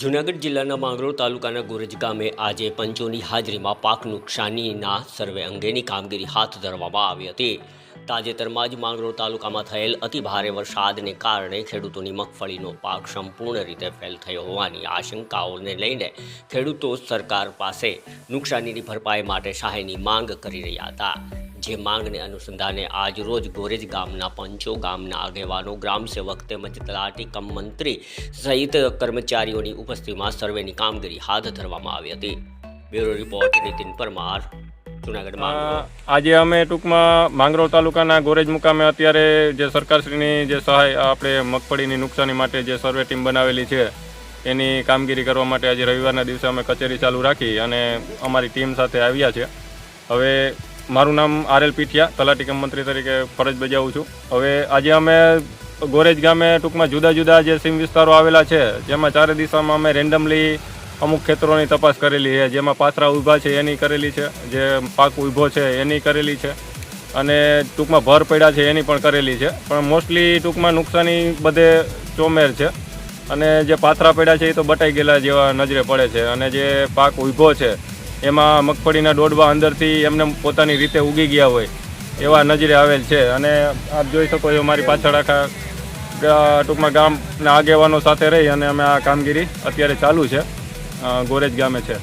જૂનાગઢ જિલ્લાના માંગરોળ તાલુકાના ગુરજ ગામે આજે પંચોની હાજરીમાં પાક નુકસાનીના સર્વે અંગેની કામગીરી હાથ ધરવામાં આવી હતી. તાજેતરમાં જ માંગરોળ તાલુકામાં થયેલ અતિભારે વરસાદને કારણે ખેડૂતોની મગફળીનો પાક સંપૂર્ણ રીતે ફેલ થયો હોવાની આશંકાઓને લઈને ખેડૂતો સરકાર પાસે નુકસાનીની ભરપાઈ માટે સહાયની માંગ કરી રહ્યા હતા. જે માંગને અનુસંધાને આજરોજ ગોરેજ ગામના પંચો ગામના આગેવાનો ગ્રામસેવક તેમજ તલાટી કમ મંત્રી સહિત કર્મચારીઓની ઉપસ્થિતિમાં સર્વેની કામગીરી હાથ ધરવામાં આવી હતી. બ્યુરો રિપોર્ટ નીતિન પરમાર જુનાગઢમાં આજે અમે ટૂંકમાં માંગરોળ તાલુકાના ગોરેજ મુકામે અત્યારે જે સરકારશ્રીની જે સહાય આપણે મગફળીની નુકસાની માટે જે સર્વે ટીમ બનાવેલી છે એની કામગીરી કરવા માટે આજે રવિવારના દિવસે અમે કચેરી ચાલુ રાખી અને અમારી ટીમ સાથે આવ્યા છે. હવે મારું નામ આરએલ પીઠિયા, તલાટી મંત્રી તરીકે ફરજ બજાવું છું. હવે આજે અમે ગોરેજ ગામે ટૂંકમાં જુદા જુદા જે સીમ વિસ્તારો આવેલા છે, જેમાં ચારે દિશામાં અમે રેન્ડમલી અમુક ખેતરોની તપાસ કરેલી છે, જેમાં પાથરા ઊભા છે, એની કરેલી છે, જે પાક ઊભો છે, એની કરેલી છે, અને ટૂંકમાં ભર પડ્યા છે, એની પણ કરેલી છે. પણ મોસ્ટલી ટૂંકમાં નુકસાની બધે ચોમેર છે, અને જે પાથરા પડ્યા છે, એ તો બટાઈ ગયેલા જેવા નજરે પડે છે, અને જે પાક ઊભો છે એમાં મગફળીના દોડવા અંદરથી એમને પોતાની રીતે ઉગી ગયા હોય, એવા નજરે આવેલ છે. અને આપ જોઈ શકો છો મારી પાછળ આખા ટૂંકમાં ગામના આગેવાનો સાથે રહી અને અમે આ કામગીરી અત્યારે ચાલુ છે. ગોરેજ ગામે છે.